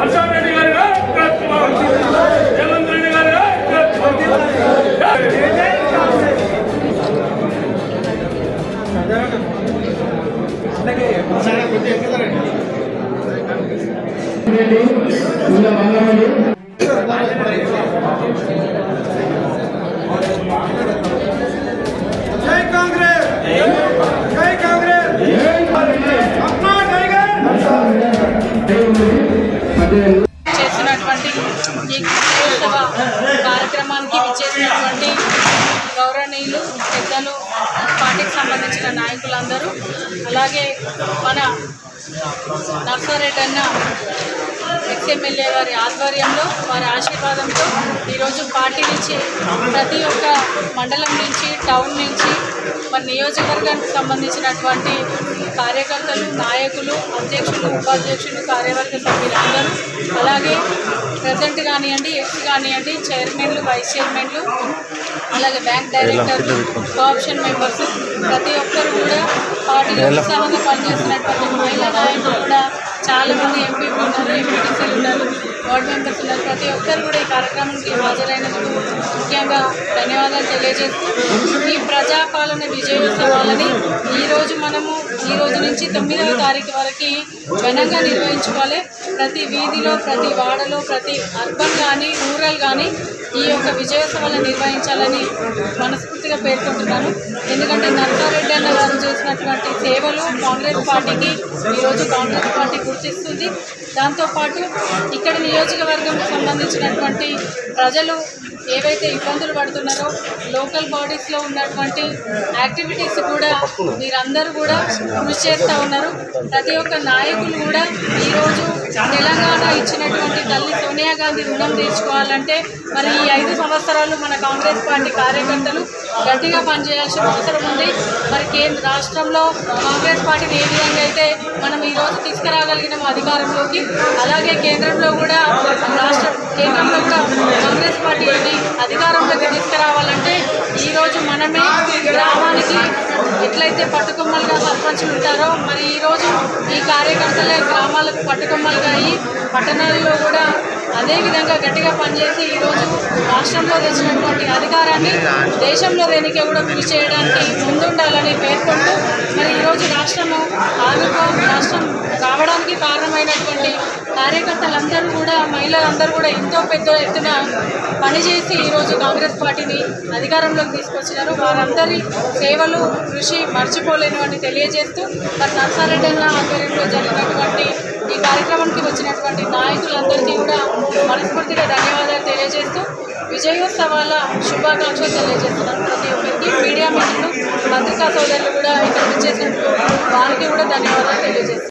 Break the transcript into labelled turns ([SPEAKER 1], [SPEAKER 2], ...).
[SPEAKER 1] హర్షారెడ్డి గారి నాయకత్వం. రేవంత్ రెడ్డి గారి నాయకత్వం.
[SPEAKER 2] జై కాంగ్రెస్! జై కాంగ్రెస్!
[SPEAKER 3] ఈ ఉత్సవ కార్యక్రమానికి విచ్చేసినటువంటి గౌరవనీయులు పెద్దలు పార్టీకి సంబంధించిన నాయకులందరూ అలాగే మన నర్సారెడ్డి అన్న ఎక్స్ఎమ్మెల్యే గారి ఆధ్వర్యంలో వారి ఆశీర్వాదంతో ఈరోజు పార్టీ నుంచి ప్రతి ఒక్క మండలం నుంచి టౌన్ నుంచి మన నియోజకవర్గానికి సంబంధించినటువంటి కార్యకర్తలు నాయకులు అధ్యక్షులు ఉపాధ్యక్షులు కార్యవర్గ సభ్యులందరూ అలాగే ప్రజెంట్ కానివ్వండి ఎక్స్ కానివ్వండి చైర్మన్లు వైస్ చైర్మన్లు అలాగే బ్యాంక్ డైరెక్టర్లు కోఆప్షన్ మెంబర్స్ ప్రతి ఒక్కరు కూడా పార్టీలో ఉత్సాహంగా పనిచేస్తున్నటువంటి మహిళా నాయకులు కూడా చాలా మంది ఎంపీలు ఉన్నారు. ఉన్నారు వార్డ్ మెంబర్స్ ఉన్నారు ప్రతి ఒక్కరు కూడా ఈ కార్యక్రమానికి హాజరైనందుకు ముఖ్యంగా ధన్యవాదాలు తెలియజేస్తూ ఈ ప్రజాపాలన విజయోత్సవాలని ఈరోజు మనము ఈ రోజు నుంచి తొమ్మిదవ తారీఖు వరకు ఘనంగా నిర్వహించుకోవాలి. ప్రతి వీధిలో ప్రతి వాడలో ప్రతి అర్బన్ కానీ రూరల్ కానీ ఈ యొక్క విజయోత్సవాలను నిర్వహించాలని మనస్ఫూర్తిగా పేర్కొంటున్నాను. ఎందుకంటే నరసారెడ్డి చేసినటువంటి సేవలు కాంగ్రెస్ పార్టీకి ఈరోజు కాంగ్రెస్ పార్టీ గుర్తిస్తుంది. దాంతోపాటు ఇక్కడ నియోజకవర్గం సంబంధించినటువంటి ప్రజలు ఏవైతే ఇబ్బందులు పడుతున్నారో లోకల్ బాడీస్లో ఉన్నటువంటి యాక్టివిటీస్ కూడా మీరందరూ కూడా కృషి చేస్తూ ఉన్నారు. ప్రతి ఒక్క నాయకులు కూడా ఈరోజు తెలంగాణ ఇచ్చినటువంటి తల్లి సోనియా గాంధీ రుణం తీర్చుకోవాలంటే మరి ఈ ఐదు సంవత్సరాలు మన కాంగ్రెస్ పార్టీ కార్యకర్తలు గట్టిగా పనిచేయాల్సిన అవసరం ఉంది. మరి కేంద్ర రాష్ట్రంలో కాంగ్రెస్ పార్టీని ఏ విధంగా అయితే మనం ఈరోజు తీసుకురాగలిగిన అధికారంలోకి అలాగే కేంద్రంలో కూడా రాష్ట్ర కేంద్రంలో కూడా కాంగ్రెస్ పార్టీని అధికారంలోకి తీసుకురావాలంటే ఈరోజు మనమే గ్రామానికి ఎట్లయితే పట్టుకొమ్మలుగా సర్పంచులు ఉంటారో మరి ఈరోజు ఈ కార్యకర్తలే వాళ్ళకు పట్టుకొమ్మలుగా అయ్యి పట్టణాల్లో కూడా అదే విధంగా గట్టిగా పనిచేసి ఈరోజు రాష్ట్రంలో తెచ్చినటువంటి అధికారాన్ని దేశంలో దేనికే కూడా కృషి చేయడానికి ముందుండాలని పేర్కొంటూ మరి ఈరోజు రాష్ట్రము ఆవిర్భావం రాష్ట్రం రావడానికి కారణమైనటువంటి కార్యకర్తలందరూ కూడా మహిళలందరూ కూడా ఎంతో పెద్ద ఎత్తున పనిచేసి ఈరోజు కాంగ్రెస్ పార్టీని అధికారంలోకి తీసుకొచ్చినారు. వారందరి సేవలు కృషి మర్చిపోలేనివని తెలియజేస్తూ మరి నర్సారెడ్డి అన్న ఆధ్వర్యంలో జరిగిన కార్యక్రమానికి వచ్చినటువంటి నాయకులందరికీ కూడా మనస్ఫూర్తిగా ధన్యవాదాలు తెలియజేస్తూ విజయోత్సవాల శుభాకాంక్షలు తెలియజేస్తున్నాను ప్రతి ఒక్కరికి. మీడియా మిత్రులు పత్రికా సోదరులు కూడా ఇక్కడ వచ్చేసినట్టు వారికి కూడా ధన్యవాదాలు తెలియజేస్తున్నాను.